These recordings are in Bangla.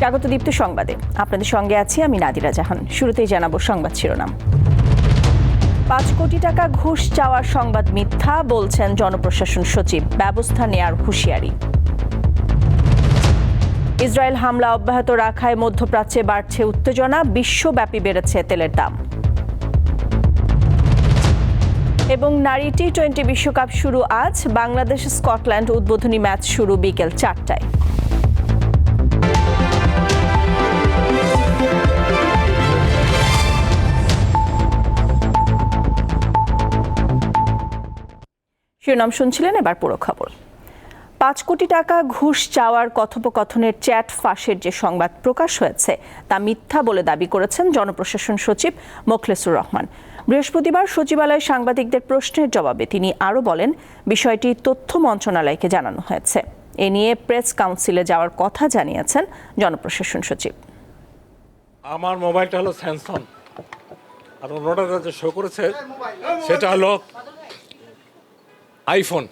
স্বাগত দীপ্ত সংবাদে। আপনাদের সঙ্গে আছি আমি নাদিরা জাহান। শুরুতেই জানাব সংবাদ শিরোনাম। পাঁচ কোটি টাকা ঘুষ চাওয়ার সংবাদ মিথ্যা, বলছেন জনপ্রশাসন সচিব। ব্যবস্থা নেয়ার হুঁশিয়ারি। ইসরায়েল হামলা অব্যাহত রাখায় মধ্যপ্রাচ্যে বাড়ছে উত্তেজনা, বিশ্বব্যাপী বেড়েছে তেলের দাম। এবং নারী টি টোয়েন্টি বিশ্বকাপ শুরু আজ। বাংলাদেশ স্কটল্যান্ড উদ্বোধনী ম্যাচ শুরু বিকেল চারটায়। শিরোনাম শুনছিলেন এবার পুরো খবর। পাঁচ কোটি টাকা ঘুষ চাওয়ার কথোপকথনের চ্যাট ফাঁসের যে সংবাদ প্রকাশ হয়েছে, তা মিথ্যা বলে দাবি করেছেন জনপ্রশাসন সচিব মোখলেসুর রহমান। বৃহস্পতিবার সচিবালয়ে সাংবাদিকদের প্রশ্নের জবাবে তিনি আরও বলেন, বিষয়টি তথ্য মন্ত্রণালয়কে জানানো হয়েছে। এ নিয়ে প্রেস কাউন্সিলে যাওয়ার কথা জানিয়েছেন জনপ্রশাসন সচিব। আমার মোবাইলটা হলো স্যামসাং আর অন্যটা যে শো করেছে, সেটা হলো আইফোন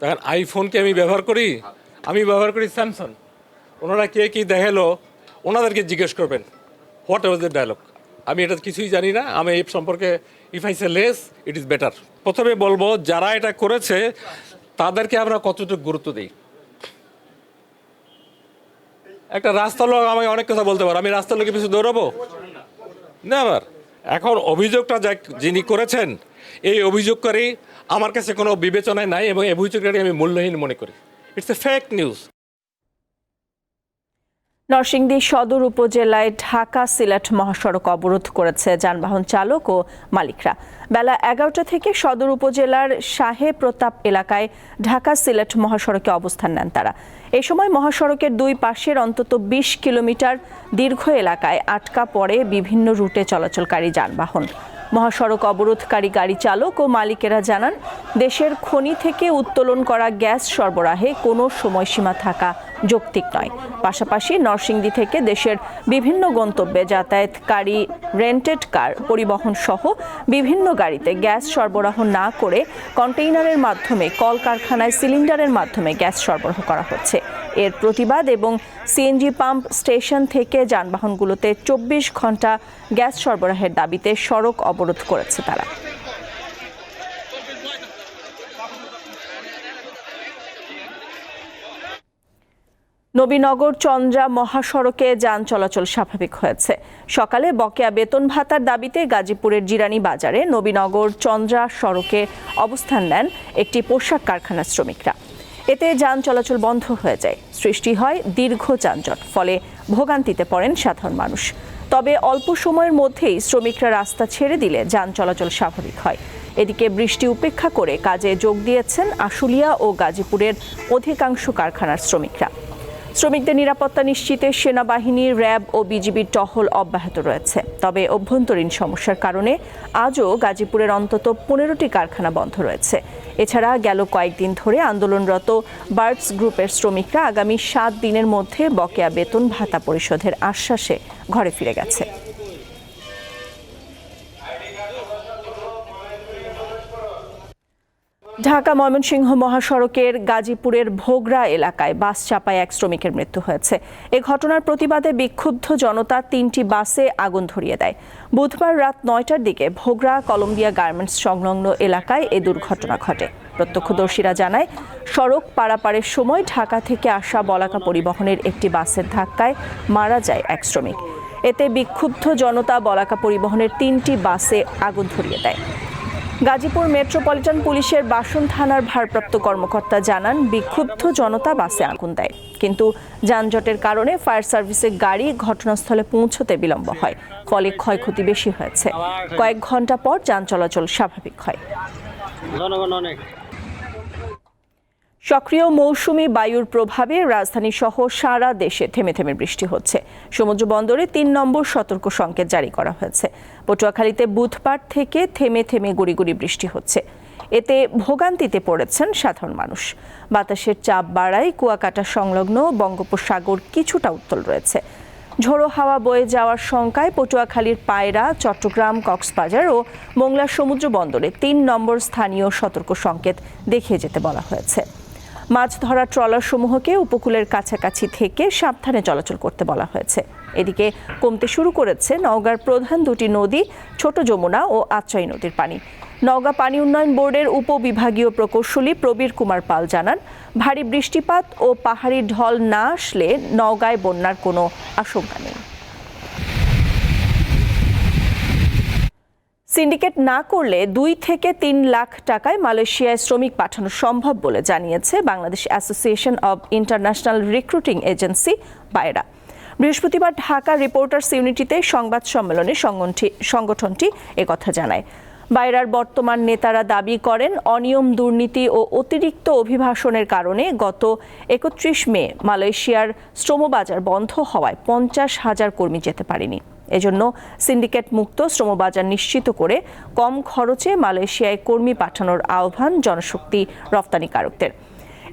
দেখেন আইফোনকে আমি ব্যবহার করি? আমি ব্যবহার করি স্যামসাং ওনারা কে কী দেখাল, ওনাদেরকে জিজ্ঞেস করবেন হোয়াট ওয়াজ দ্য ডায়লগ আমি এটা কিছুই জানি না, আমি এই সম্পর্কে if I say less it is better প্রথমে বলব, যারা এটা করেছে, তাদেরকে আমরা কতটুকু গুরুত্ব দিই? একটা রাস্তার লোক আমাকে অনেক কথা বলতে পারো, আমি রাস্তার লোকে পিছু দৌড়াবো? না আবার এখন অভিযোগটা যা যিনি করেছেন, এই অভিযোগকারী আমার কাছে কোনো বিবেচনায় নাই এবং অভিযোগকারী আমি মূল্যহীন মনে করি। It's a fake news Narsingdi সদর উপজেলায় ঢাকা সিলেট মহাসড়ক অবরোধ করেছে যানবাহন চালক ও মালিকরা। বেলা এগারোটা থেকে সদর উপজেলার শাহে প্রতাপ এলাকায় ঢাকা সিলেট মহাসড়কে অবস্থান নেন তারা। এ সময় মহাসড়কের দুই পাশের অন্তত বিশ কিলোমিটার দীর্ঘ এলাকায় আটকা পড়ে বিভিন্ন রুটে চলাচলকারী যানবাহন। মহাসড়ক অবরোধকারী গাড়ি চালক ও মালিকেরা জানান, দেশের খনি থেকে উত্তোলন করা গ্যাস সরবরাহে কোনো সময়সীমা থাকা যৌক্তিক নয়। পাশাপাশি নরসিংদী থেকে দেশের বিভিন্ন গন্তব্যে যাতায়াতকারী রেন্টেড কার পরিবহন সহ বিভিন্ন গাড়িতে গ্যাস সরবরাহ না করে কন্টেইনারের মাধ্যমে কলকারখানায় সিলিন্ডারের মাধ্যমে গ্যাস সরবরাহ করা হচ্ছে। এর প্রতিবাদ এবং সিএনজি পাম্প স্টেশন থেকে যানবাহনগুলোতে চব্বিশ ঘণ্টা গ্যাস সরবরাহের দাবিতে সড়ক অবরোধ করেছে তারা। নবীনগর চন্দ্রা মহাসড়কে যান চলাচল স্বাভাবিক হয়েছে। সকালে বকেয়া বেতন ভাতার দাবিতে গাজীপুরের জিরানি বাজারে নবীনগর চন্দ্রা সড়কে অবস্থান নেন একটি পোশাক কারখানার শ্রমিকরা। এতে যান চলাচল বন্ধ হয়ে যায়। সৃষ্টি হয় দীর্ঘ যানজট, ফলে ভোগান্তিতে পড়েন সাধারণ মানুষ। তবে অল্প সময়ের মধ্যেই শ্রমিকরা রাস্তা ছেড়ে দিলে যান চলাচল স্বাভাবিক হয়। এদিকে বৃষ্টি উপেক্ষা করে কাজে যোগ দিয়েছেন আশুলিয়া ও গাজীপুরের অধিকাংশ কারখানার শ্রমিকরা। শ্রমিকদের নিরাপত্তা নিশ্চিতে সেনাবাহিনী, র্যাব ও বিজিবির টহল অব্যাহত রয়েছে। তবে অভ্যন্তরীণ সমস্যার কারণে আজও গাজীপুরের অন্তত পনেরোটি কারখানা বন্ধ রয়েছে। এছাড়া গেল কয়েকদিন ধরে আন্দোলনরত বার্ডস গ্রুপের শ্রমিকরা আগামী সাত দিনের মধ্যে বকেয়া বেতন ভাতা পরিশোধের আশ্বাসে ঘরে ফিরে গেছে। ঢাকা ময়মনসিংহ মহাসড়কের গাজীপুরের ভোগরা এলাকায় বাস চাপায় এক শ্রমিকের মৃত্যু হয়েছে। এ ঘটনার প্রতিবাদে বিক্ষুব্ধ জনতা তিনটি বাসে আগুন ধরিয়ে দেয়। বুধবার রাত নয়টার দিকে ভোগরা কলম্বিয়া গার্মেন্টস সংলগ্ন এলাকায় এ দুর্ঘটনা ঘটে। প্রত্যক্ষদর্শীরা জানায়, সড়ক পারাপারের সময় ঢাকা থেকে আসা বলাকা পরিবহনের একটি বাসের ধাক্কায় মারা যায় এক শ্রমিক। এতে বিক্ষুব্ধ জনতা বলাকা পরিবহনের তিনটি বাসে আগুন ধরিয়ে দেয়। গাজীপুর মেট্রোপলিটন পুলিশের বাসন থানার ভারপ্রাপ্ত কর্মকর্তা জানান, বিক্ষুব্ধ জনতা বাসে আগুন দেয়। কিন্তু যানজটের কারণে ফায়ার সার্ভিসের গাড়ি ঘটনাস্থলে পৌঁছতে বিলম্ব হয়, ফলে ক্ষয়ক্ষতি বেশি হয়েছে। কয়েক ঘণ্টা পর যান চলাচল স্বাভাবিক হয়। জনগণ অনেক। সক্রিয় মৌসুমি বায়ুর প্রভাবে রাজধানী সহ সারা দেশে থেমে থেমে বৃষ্টি হচ্ছে। সমুদ্র বন্দরে তিন নম্বর সতর্ক সংকেত জারি করা হয়েছে। পটুয়াখালীতে বুধবার থেকে থেমে থেমে গুড়ি বৃষ্টি হচ্ছে। এতে ভোগান্তিতে পড়েছেন সাধারণ মানুষ। বাতাসের চাপ বাড়ায় কুয়াকাটা সংলগ্ন বঙ্গোপসাগর কিছুটা উত্তল রয়েছে। ঝোড়ো হাওয়া বয়ে যাওয়ার শঙ্কায় পটুয়াখালীর পায়রা, চট্টগ্রাম, কক্সবাজার ও মোংলা সমুদ্র বন্দরে তিন নম্বর স্থানীয় সতর্ক সংকেত দেখিয়ে যেতে বলা হয়েছে। মাছ ধরা ট্রলারসমূহকে উপকূলের কাছাকাছি থেকে সাবধানে চলাচল করতে বলা হয়েছে। এদিকে কমতে শুরু করেছে নওগাঁর প্রধান দুটি নদী, ছোট যমুনা ও আত্রাই নদীর পানি। নওগাঁ পানি উন্নয়ন বোর্ডের উপবিভাগীয় প্রকৌশলী প্রবীর কুমার পাল জানান, ভারী বৃষ্টিপাত ও পাহাড়ি ঢল না আসলে নওগাঁয় বন্যার কোনো আশঙ্কা নেই। সিন্ডিকেট না করলে দুই থেকে তিন লাখ টাকায় মালয়েশিয়ায় শ্রমিক পাঠানো সম্ভব বলে জানিয়েছে Bangladesh Association of International Recruiting Agency BAIRA বৃহস্পতিবার ঢাকা রিপোর্টার্স ইউনিটিতে সংবাদ সম্মেলনে সংগঠনটি- একথা জানায়। বাইরার বর্তমান নেতারা দাবি করেন, অনিয়ম, দুর্নীতি ও অতিরিক্ত অভিভাষণের কারণে গত একত্রিশ মে মালয়েশিয়ার শ্রমবাজার বন্ধ হওয়ায় পঞ্চাশ হাজার কর্মী যেতে পারেনি। এজন্য সিন্ডিকেট মুক্ত শ্রমবাজার নিশ্চিত করে কম খরচে মালয়েশিয়ায় কর্মী পাঠানোর আহ্বান জনশক্তি রপ্তানিকারকদের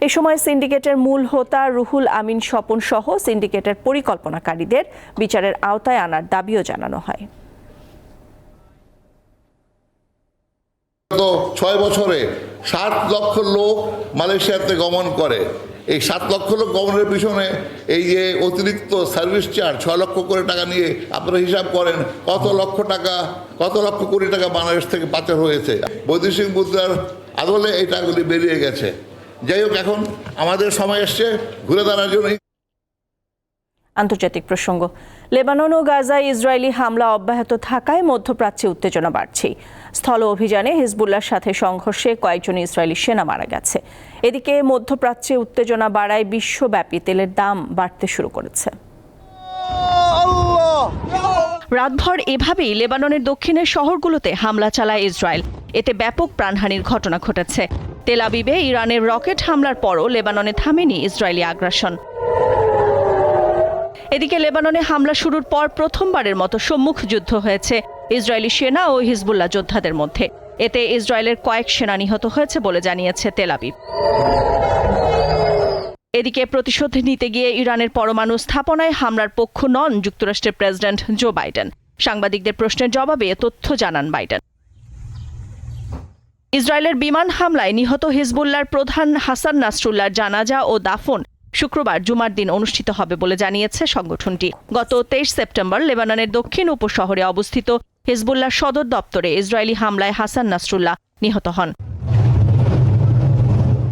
এ সময় সিন্ডিকেটের মূল হোতা রুহুল আমিন স্বপন সহ সিন্ডিকেটের পরিকল্পনাকারীদের বিচারের আওতায় আনার দাবিও জানানো হয়। ছয় বছরে সাত লক্ষ লোক মালয়েশিয়াতে গমন করে। এই সাত লক্ষ লোক গমনের পিছনে এই যে অতিরিক্ত সার্ভিস চার্জ, ছয় লক্ষ কোটি টাকা নিয়ে আপনারা হিসাব করেন, কত লক্ষ টাকা, কত লক্ষ কোটি টাকা বাংলাদেশ থেকে পাচার হয়েছে? বৈদেশিক মুদ্রার আদলে এই টাকাগুলি বেরিয়ে গেছে। যাই হোক, এখন আমাদের সময় এসছে, ঘুরে দাঁড়ার জন্য আন্তর্জাতিক প্রসঙ্গ, লেবানন ও গাজায় ইসরায়েলি হামলা অব্যাহত থাকায় মধ্যপ্রাচ্যে উত্তেজনা বাড়ছে স্থল অভিযানে হিজবুল্লার সাথে সংঘর্ষে কয়েকজন ইসরায়েলি সেনা মারা গেছে। এদিকে মধ্যপ্রাচ্যে উত্তেজনা বাড়ায় বিশ্বব্যাপী তেলের দাম বাড়তে শুরু করেছে। রাতভর এভাবেই লেবাননের দক্ষিণের শহরগুলোতে হামলা চালায় ইসরায়েল। এতে ব্যাপক প্রাণহানির ঘটনা ঘটেছে। তেল আবিবে ইরানের রকেট হামলার পরও লেবাননে থামেনি ইসরায়েলি আগ্রাসন। এদিকে লেবাননে হামলা শুরুর পর প্রথমবারের মতো সম্মুখ যুদ্ধ হয়েছে। ইসরায়েলি সেনা ও হিজবুল্লাহ যোদ্ধাদের মধ্যে। এতে ইসরায়েলের কয়েক সেনা নিহত হয়েছে বলে জানিয়েছে তেলাবিব এদিকে প্রতিশোধ নিতে গিয়ে ইরানের পরমাণু স্থাপনায় হামলার পক্ষ নন যুক্তরাষ্ট্রের প্রেসিডেন্ট জো বাইডেন। সাংবাদিকদের প্রশ্নের জবাবে তথ্য জানান বাইডেন। ইসরায়েলের বিমান হামলায় নিহত হিজবুল্লার প্রধান হাসান নাসরুল্লাহর জানাজা ও দাফন শুক্রবার জুমার দিন অনুষ্ঠিত হবে বলে জানিয়েছে সংগঠনটি। গত তেইশ সেপ্টেম্বর লেবাননের দক্ষিণ উপশহরে অবস্থিত হিজবুল্লাহ সদর দপ্তরে ইসরায়েলি হামলায় হাসান নাসরুল্লাহ নিহত হন।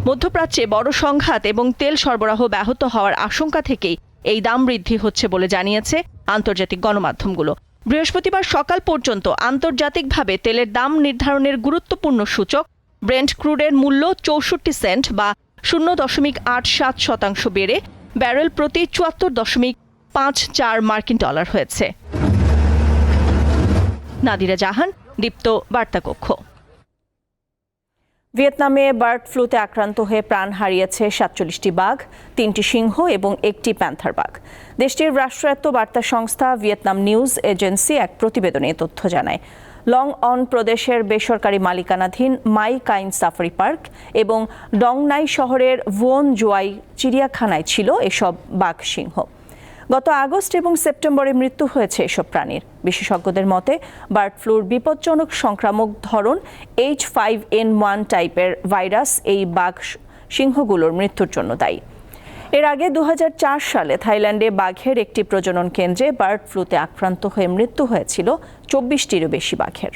মধ্যপ্রাচ্যে বড় সংঘাত এবং তেল সরবরাহ ব্যাহত হওয়ার আশঙ্কা থেকেই এই দাম বৃদ্ধি হচ্ছে বলে জানিয়েছে আন্তর্জাতিক গণমাধ্যমগুলো। বৃহস্পতিবার সকাল পর্যন্ত আন্তর্জাতিকভাবে তেলের দাম নির্ধারণের গুরুত্বপূর্ণ সূচক ব্রেন্ট ক্রুডের মূল্য চৌষট্টি সেন্ট বা শূন্য দশমিক আট সাত শতাংশ বেড়ে ব্যারেল প্রতি চুয়াত্তর দশমিক পাঁচ চার মার্কিন ডলার হয়েছে। নাদিরা জাহান, দীপ্ত বার্তাকক্ষ। ভিয়েতনামে বার্ড ফ্লুতে আক্রান্ত হয়ে প্রাণ হারিয়েছে সাতচল্লিশটি বাঘ, তিনটি সিংহ এবং একটি প্যান্থার বাঘ। দেশটির রাষ্ট্রায়ত্ত বার্তা সংস্থা ভিয়েতনাম নিউজ এজেন্সি এক প্রতিবেদনে তথ্য জানায়। লং অন প্রদেশের বেসরকারি মালিকানাধীন মাই কাইন সাফারি পার্ক এবং ডংনাই শহরের ভুয়ন জোয়াই চিড়িয়াখানায় ছিল এসব বাঘ সিংহ। গত আগস্ট এবং সেপ্টেম্বরে মৃত্যু হয়েছে এসব প্রাণীর। বিশেষজ্ঞদের মতে, বার্ড ফ্লুর বিপজ্জনক সংক্রামক ধরন এইচ ফাইভ এন ওয়ান টাইপের ভাইরাস এই বাঘ সিংহগুলোর মৃত্যুর জন্য দায়ী। এর আগে দুহাজার চার সালে থাইল্যান্ডে বাঘের একটি প্রজনন কেন্দ্রে বার্ড ফ্লুতে আক্রান্ত হয়ে মৃত্যু হয়েছিল চব্বিশটিরও বেশি বাঘের।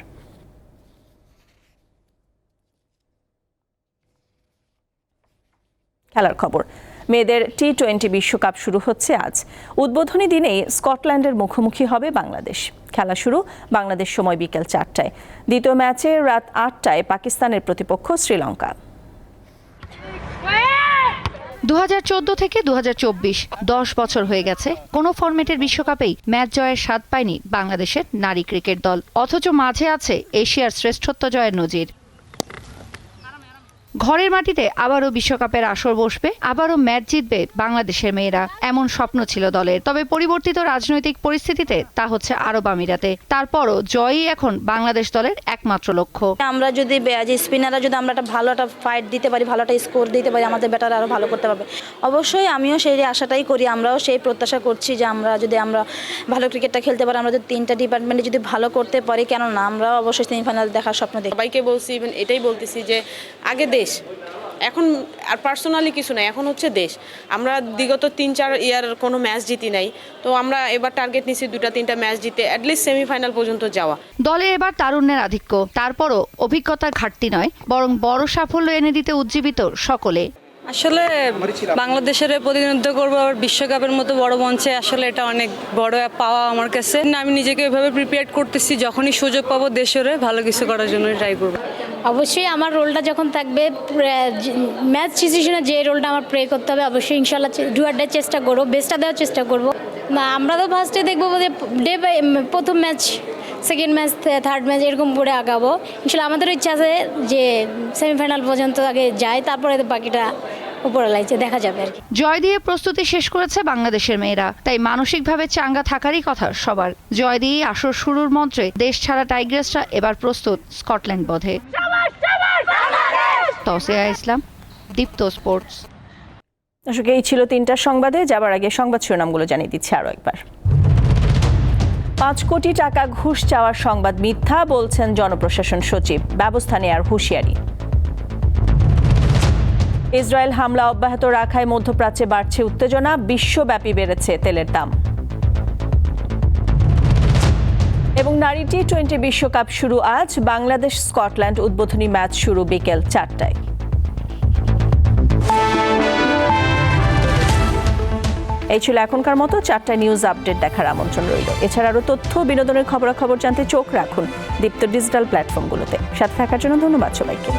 খেলার খবর। মেয়েদের টি টোয়েন্টি বিশ্বকাপ শুরু হচ্ছে আজ। উদ্বোধনী দিনেই স্কটল্যান্ডের মুখোমুখি হবে বাংলাদেশ। খেলা শুরু বাংলাদেশ সময় বিকেল চারটায়। দ্বিতীয় ম্যাচে রাত আটটায় পাকিস্তানের প্রতিপক্ষ শ্রীলঙ্কা। দুহাজার চোদ্দ থেকে দু দশ বছর হয়ে গেছে, কোনো ফরম্যাটের বিশ্বকাপেই ম্যাচ জয়ের স্বাদ পায়নি বাংলাদেশের নারী ক্রিকেট দল। অথচ মাঝে আছে এশিয়ার শ্রেষ্ঠত্ব জয়ের নজির। ঘরের মাটিতে আবারও বিশ্বকাপের আসর বসবে আবারও ম্যাচ জিতবে বাংলাদেশের মেয়েরা। এমন স্বপ্ন ছিল দলের। তবে পরিবর্তিত রাজনৈতিক পরিস্থিতিতে তা হচ্ছে আরব আমিরাতে। তারপরও জয়ই এখন বাংলাদেশ দলের একমাত্র লক্ষ্য। আমরা যদি স্পিনাররা যদি আমরা একটা ভালো একটা ফাইট দিতে পারি ভালো একটা স্কোর দিতে পারি আমাদের ব্যাটার আরও ভালো করতে পারবে। অবশ্যই আমিও সেই আশাটাই করি আমরাও সেই প্রত্যাশা করছি যে আমরা যদি আমরা ভালো ক্রিকেটটা খেলতে পারি আমরা যদি তিনটা ডিপার্টমেন্টে যদি ভালো করতে পারি কেন না আমরাও অবশ্যই সেমিফাইনাল দেখার স্বপ্ন দেখি। সবাইকে বলছি ইভেন এটাই বলতেছি যে আগে দেশ। এখন আর পার্সোনালি কিছু নাই এখন হচ্ছে দেশ। আমরা বিগত তিন চার ইয়ার কোনো ম্যাচ জিতি নাই। তো আমরা এবার টার্গেট নিছি দুটা তিনটা ম্যাচ জিতে অ্যাটলিস্ট সেমিফাইনাল পর্যন্ত যাওয়া। দলে এবার তারুণ্যের আধিক্য। তারপরও অভিজ্ঞতার ঘাটতি নয় বরং বড় সাফল্য এনে দিতে উজ্জীবিত সকলে। আসলে বাংলাদেশের প্রতিনিধিত্ব করব আবার বিশ্বকাপের মতো বড় মঞ্চে আসলে এটা অনেক বড় পাওয়া আমার কাছে। না, আমি নিজেকে এভাবে প্রিপেয়ার করতেছি যখনই সুযোগ পাবো দেশের ভালো কিছু করার জন্য ট্রাই করব। অবশ্যই আমার রোলটা যখন থাকবে ম্যাচ সিচুয়েশনে যে রোলটা আমার প্রে করতে হবে, অবশ্যই ইনশাল্লাহ ডুয়ারটার চেষ্টা করব, বেস্টটা দেওয়ার চেষ্টা করব। আমরা তো ফার্স্টে দেখব যে ডে বাই প্রথম match second match third match এরকম করে আগাবো। ইনশাল্লাহ আমাদেরও ইচ্ছা আছে যে সেমিফাইনাল পর্যন্ত আগে যাই তারপরে বাকিটা উপরে লাগছে, দেখা যাবে আর কি। জয় দিয়ে প্রস্তুতি শেষ করেছে বাংলাদেশের মেয়েরা, তাই মানসিকভাবে চাঙ্গা থাকারই কথা সবার। জয় দিয়ে আসর শুরুর মন্ত্রে, দেশ ছাড়া টাইগ্রেসরা এবার প্রস্তুত স্কটল্যান্ড বধে। তসিয়া ইসলাম, দীপ্ত স্পোর্টস। দর্শক, এই ছিল তিনটা সংবাদে, যাবার আগে সংবাদ শিরোনামগুলো জানিয়ে দিচ্ছি আরও একবার। পাঁচ কোটি টাকা ঘুষ চাওয়ার সংবাদ মিথ্যা, বলছেন জনপ্রশাসন সচিব। ব্যবস্থা নেয়ার হুঁশিয়ারি। ইসরায়েল হামলা অব্যাহত রাখায় মধ্যপ্রাচ্যে বাড়ছে উত্তেজনা, বিশ্বব্যাপী বেড়েছে তেলের দাম। এবং নারী টি টোয়েন্টি বিশ্বকাপ শুরু আজ। বাংলাদেশ স্কটল্যান্ড উদ্বোধনী ম্যাচ শুরু বিকেল চারটায়। এই ছিল এখনকার মতো। চারটা নিউজ আপডেট দেখার আমন্ত্রণ রইল। এছাড়া আরও তথ্য, বিনোদনের খবরাখবর জানতে চোখ রাখুন দীপ্ত ডিজিটাল প্ল্যাটফর্মগুলোতে। সাথে থাকার জন্য ধন্যবাদ সবাইকে।